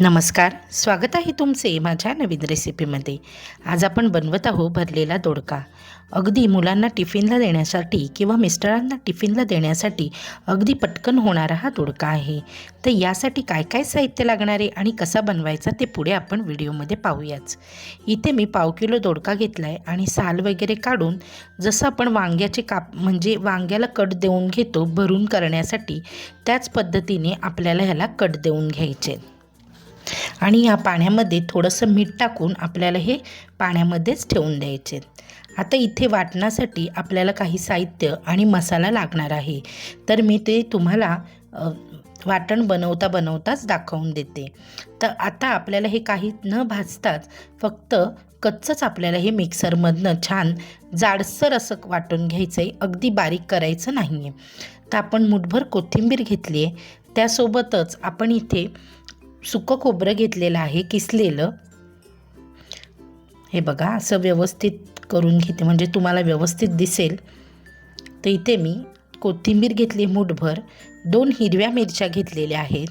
नमस्कार स्वागत आहे तुमचे माझ्या नवीन रेसिपीमध्ये. आज आपण बनवत आहोत भरलेला दोडका. अगदी मुलांना टिफिनला देण्यासाठी किंवा मिस्टरांना टिफिनला देण्यासाठी अगदी पटकन होणारा हा दोडका आहे. तर यासाठी काय काय साहित्य लागणार आहे आणि कसा बनवायचा ते पुढे आपण व्हिडिओमध्ये पाहूयाच. इथे मी पाव किलो दोडका घेतला आहे आणि साल वगैरे काढून जसं आपण वांग्याचे काप म्हणजे वांग्याला कट देऊन घेतो भरून करण्यासाठी त्याच पद्धतीने आपल्याला ह्याला कट देऊन घ्यायचे. आणि या पाण्यामध्ये थोडंसं मीठ टाकून आपल्याला हे पाण्यामध्येच ठेवून द्यायचे. आता इथे वाटण्यासाठी आपल्याला काही साहित्य आणि मसाला लागणार आहे. तर मी ते तुम्हाला वाटण बनवता बनवताच दाखवून देते. तर आता आपल्याला हे काही न भाजताच फक्त कच्चंच आपल्याला हे मिक्सरमधनं छान जाडसर असं वाटून घ्यायचं आहे अगदी बारीक करायचं नाही आहे तर आपण मुठभर कोथिंबीर घेतली आहे त्यासोबतच आपण इथे सुकं खोबरं घेतलेलं आहे किसलेलं. हे बघा असं व्यवस्थित करून घेते म्हणजे तुम्हाला व्यवस्थित दिसेल. तर इथे मी कोथिंबीर घेतली मूठभर दोन हिरव्या मिरच्या घेतलेल्या आहेत.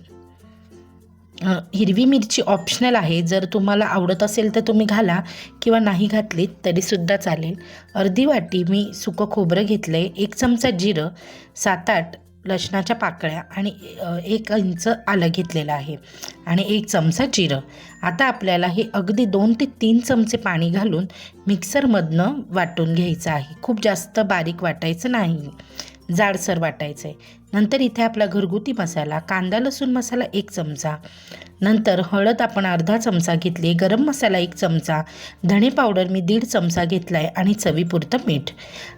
हिरवी मिरची ऑप्शनल आहे जर तुम्हाला आवडत असेल तर तुम्ही घाला किंवा नाही घातलीत तरीसुद्धा चालेल. अर्धी वाटी मी सुकं खोबरं घेतलं आहे एक चमचा जिरं सात आठ लसणाच्या पाकळ्या आणि एक इंच आलं घेतलेलं आहे. आणि एक चमचा जिरं. आता आपल्याला हे अगदी दोन ते तीन चमचे पाणी घालून मिक्सरमधनं वाटून घ्यायचं आहे. खूप जास्त बारीक वाटायचं नाही. जाडसर वाटायचं आहे नंतर इथे आपला घरगुती मसाला कांदा लसूण मसाला एक चमचा. नंतर हळद आपण अर्धा चमचा घेतली गरम मसाला एक चमचा. धणे पावडर मी दीड चमचा घेतला आहे आणि चवीपुरतं मीठ.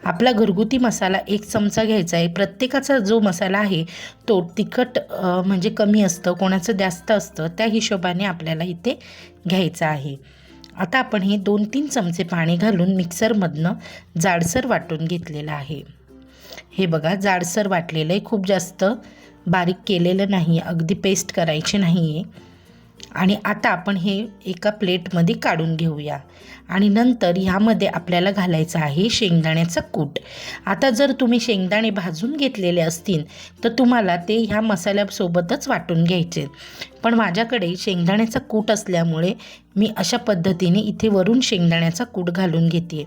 आपला घरगुती मसाला एक चमचा घ्यायचा आहे प्रत्येकाचा जो मसाला आहे तो तिखट म्हणजे कमी असतं कोणाचं जास्त असतं त्या हिशोबाने आपल्याला इथे घ्यायचा आहे. आता आपण हे दोन तीन चमचे पाणी घालून मिक्सरमधनं जाडसर वाटून घेतलेलं आहे. हे बघा जाडसर वाटलेलं आहे. खूप जास्त बारीक केलेलं नाही अगदी पेस्ट करायची नाही आहे. आणि आता आपण हे एका प्लेटमध्ये काढून घेऊया. आणि नंतर ह्यामध्ये आपल्याला घालायचं आहे शेंगदाण्याचा कूट. आता जर तुम्ही शेंगदाणे भाजून घेतलेले असतील तर तुम्हाला ते ह्या मसाल्यासोबतच वाटून घ्यायचे. पण माझ्याकडे शेंगदाण्याचा कूट असल्यामुळे मी अशा पद्धतीने इथे वरून शेंगदाण्याचा कूट घालून घेते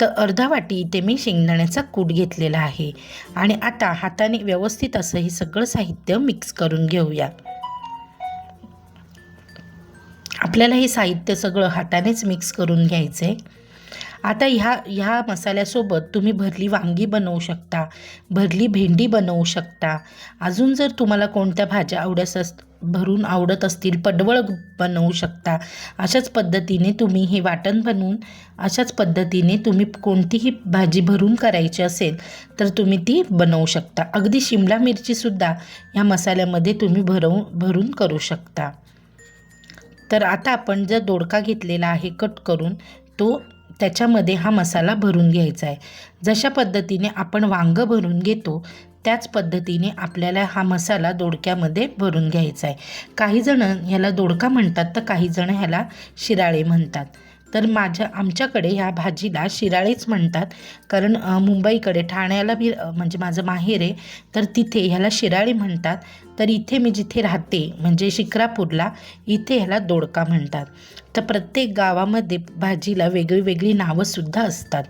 तर अर्धा वाटी इथे मी शेंगदाण्याचा कूट घेतलेला आहे. आणि आता हाताने व्यवस्थित असं हे सगळं साहित्य मिक्स करून घेऊया. आपल्याला हे साहित्य सगळं हातानेच मिक्स करून घ्यायचं आहे आता ह्या ह्या मसाल्यासोबत तुम्ही भरली वांगी बनवू शकता भरली भेंडी बनवू शकता. अजून जर तुम्हाला कोणत्या भाज्या आवडत अस भरून आवडत असतील पडवळ बनवू शकता. अशाच पद्धतीने तुम्ही हे वाटण बनवून अशाच पद्धतीने तुम्ही कोणतीही भाजी भरून करायची असेल तर तुम्ही ती बनवू शकता. अगदी शिमला मिरचीसुद्धा ह्या मसाल्यामध्ये तुम्ही भरवून भरून करू शकता. तर आता आपण जर दोडका घेतलेला आहे कट करून तो त्याच्यामध्ये हा मसाला भरून घ्यायचा आहे. जशा पद्धतीने आपण वांगं भरून घेतो त्याच पद्धतीने आपल्याला हा मसाला दोडक्यामध्ये भरून घ्यायचा आहे. काही जण ह्याला दोडका म्हणतात तर काही जण ह्याला शिराळे म्हणतात. तर माझ्या आमच्याकडे ह्या भाजीला शिराळेच म्हणतात. कारण मुंबईकडे ठाण्याला बी म्हणजे माझं माहेर आहे तर तिथे ह्याला शिराळे म्हणतात. तर इथे मी जिथे राहते म्हणजे शिक्रापूरला इथे ह्याला दोडका म्हणतात. तर प्रत्येक गावामध्ये भाजीला वेगळी वेगळी नावंसुद्धा असतात.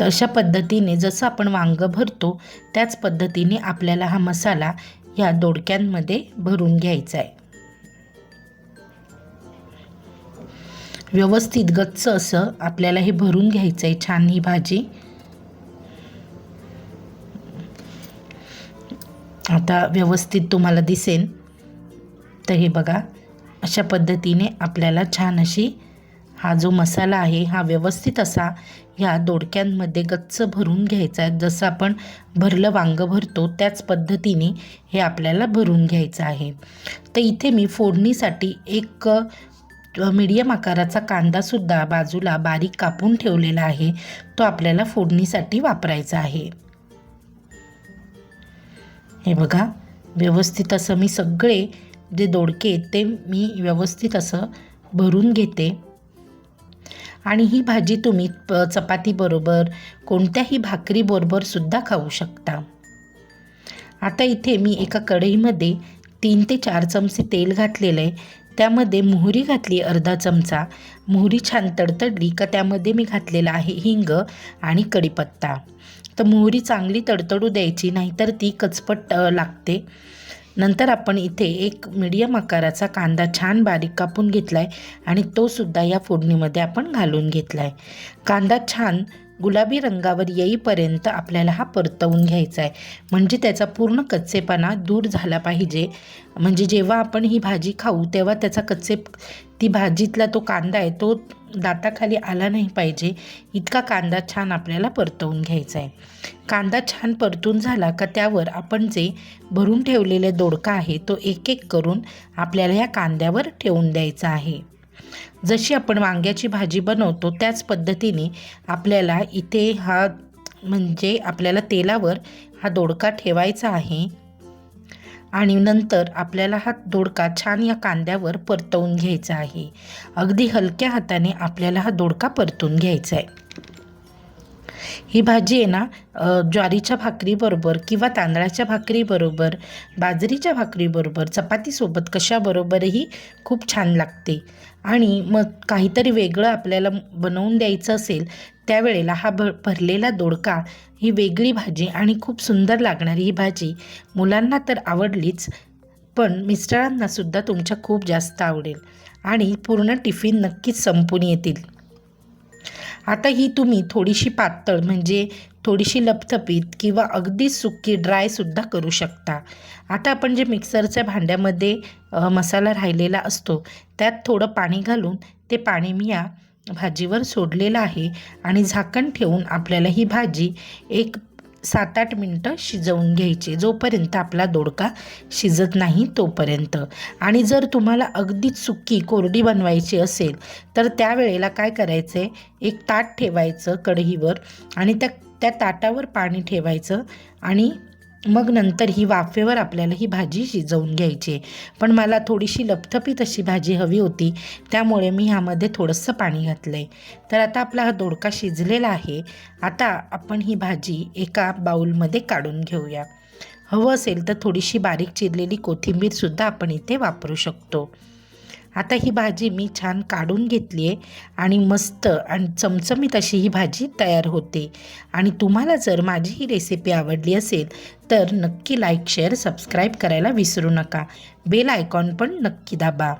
तर अशा पद्धतीने जसं आपण वांगं भरतो त्याच पद्धतीने आपल्याला हा मसाला ह्या दोडक्यांमध्ये भरून घ्यायचा आहे. व्यवस्थित गच्च असं आपल्याला हे भरून घ्यायचं आहे छान ही भाजी. आता व्यवस्थित तुम्हाला दिसेल तर हे बघा अशा पद्धतीने आपल्याला छान अशी हा जो मसाला आहे हा व्यवस्थित असा ह्या दोडक्यांमध्ये गच्च भरून घ्यायचा आहे. जसं आपण भरलं वांगं भरतो त्याच पद्धतीने हे आपल्याला भरून घ्यायचं आहे. तर इथे मी फोडणीसाठी एक मीडियम आकाराचा कांदासुद्धा बाजूला बारीक कापून ठेवलेला आहे. तो आपल्याला फोडणीसाठी वापरायचा आहे. हे बघा व्यवस्थित असं मी सगळे जे दोडके आहेत ते मी व्यवस्थित असं भरून घेते. आणि ही भाजी तुम्ही प चपातीबरोबर कोणत्याही भाकरीबरोबर सुद्धा खाऊ शकता. आता इथे मी एका कढईमध्ये तीन ते चार चमचे तेल घातलेलं आहे. त्यामध्ये मोहरी घातली अर्धा चमचा. मोहरी छान तडतडली का त्यामध्ये मी घातलेला आहे हिंग आणि कढीपत्ता. तर मोहरी चांगली तडतडू द्यायची नाहीतर ती कचपट लागते. नंतर आपण इथे एक मीडियम आकाराचा कांदा छान बारीक कापून घेतला आहे आणि तो सुद्धा या फोडणीमध्ये आपण घालून घेतला आहे कांदा छान गुलाबी रंगावर येईपर्यंत आपल्याला हा परतवून घ्यायचा आहे म्हणजे त्याचा पूर्ण कच्चेपणा दूर झाला पाहिजे. म्हणजे जेव्हा आपण ही भाजी खाऊ तेव्हा त्याचा कच्चे ती भाजीतला तो कांदा आहे तो दाताखाली आला नाही पाहिजे. इतका कांदा छान आपल्याला परतवून घ्यायचा आहे कांदा छान परतून झाला का त्यावर आपण जे भरून ठेवलेले दोडका आहे तो एक एक करून आपल्याला या कांद्यावर ठेवून द्यायचा आहे. जशी आपण वांग्याची भाजी बनवतो त्याच पद्धतीने आपल्याला इथे हा म्हणजे आपल्याला तेलावर हा दोडका ठेवायचा आहे. आणि नंतर आपल्याला हा दोडका छान या कांद्यावर परतवून घ्यायचा आहे. अगदी हलक्या हाताने आपल्याला हा दोडका परतून घ्यायचा आहे. ही भाजी आहे ना ज्वारीच्या भाकरीबरोबर किंवा तांदळाच्या भाकरीबरोबर बाजरीच्या भाकरीबरोबर चपातीसोबत कशाबरोबरही खूप छान लागते. आणि मग काहीतरी वेगळं आपल्याला बनवून द्यायचं असेल त्यावेळेला हा भ भरलेला दोडका ही वेगळी भाजी आणि खूप सुंदर लागणारी ही भाजी मुलांना तर आवडलीच पण मिस्टरांनासुद्धा तुमच्या खूप जास्त आवडेल. आणि पूर्ण टिफिन नक्कीच संपून येतील. आता ही तुम्ही थोडीशी पातळ म्हणजे थोडीशी लपथपीत किंवा अगदी सुकी ड्रायसुद्धा करू शकता. आता आपण जे मिक्सरच्या भांड्यामध्ये मसाला राहिलेला असतो त्यात थोडं पाणी घालून ते पाणी मी या भाजीवर सोडलेलं आहे आणि झाकण ठेवून आपल्याला ही भाजी एक सात आठ मिनटं शिजवून घ्यायचे. जोपर्यंत आपला दोडका शिजत नाही तोपर्यंत. आणि जर तुम्हाला अगदी सुकी कोरडी बनवायची असेल तर त्यावेळेला काय करायचं? आहे एक ताट ठेवायचं कढईवर आणि त्या त्या ताटावर पाणी ठेवायचं आणि मग नंतर ही वाफेवर आपल्याला ही भाजी शिजवून घ्यायची आहे. पण मला थोडीशी लपथपीत अशी भाजी हवी होती त्यामुळे मी ह्यामध्ये थोडंसं पाणी घातलं आहे तर आता आपला हा दोडका शिजलेला आहे. आता आपण ही भाजी एका बाऊलमध्ये काढून घेऊया. हवं असेल तर थोडीशी बारीक चिरलेली कोथिंबीरसुद्धा आपण इथे वापरू शकतो. आता ही भाजी मी छान काढून घेतली आहे आणि मस्त आणि चमचमीत अशी ही भाजी तयार होते. आणि तुम्हाला जर माझी ही रेसिपी आवडली असेल तर नक्की लाईक शेअर सबस्क्राईब करायला विसरू नका. बेल आयकॉन पण नक्की दाबा.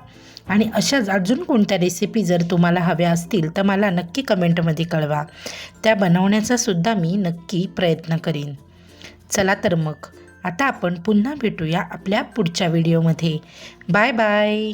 आणि अशाच अजून कोणत्या रेसिपी जर तुम्हाला हव्या असतील तर मला नक्की कमेंटमध्ये कळवा. त्या बनवण्याचा सुद्धा मी नक्की प्रयत्न करीन. चला तर मग आता आपण पुन्हा भेटूया आपल्या पुढच्या व्हिडिओमध्ये बाय बाय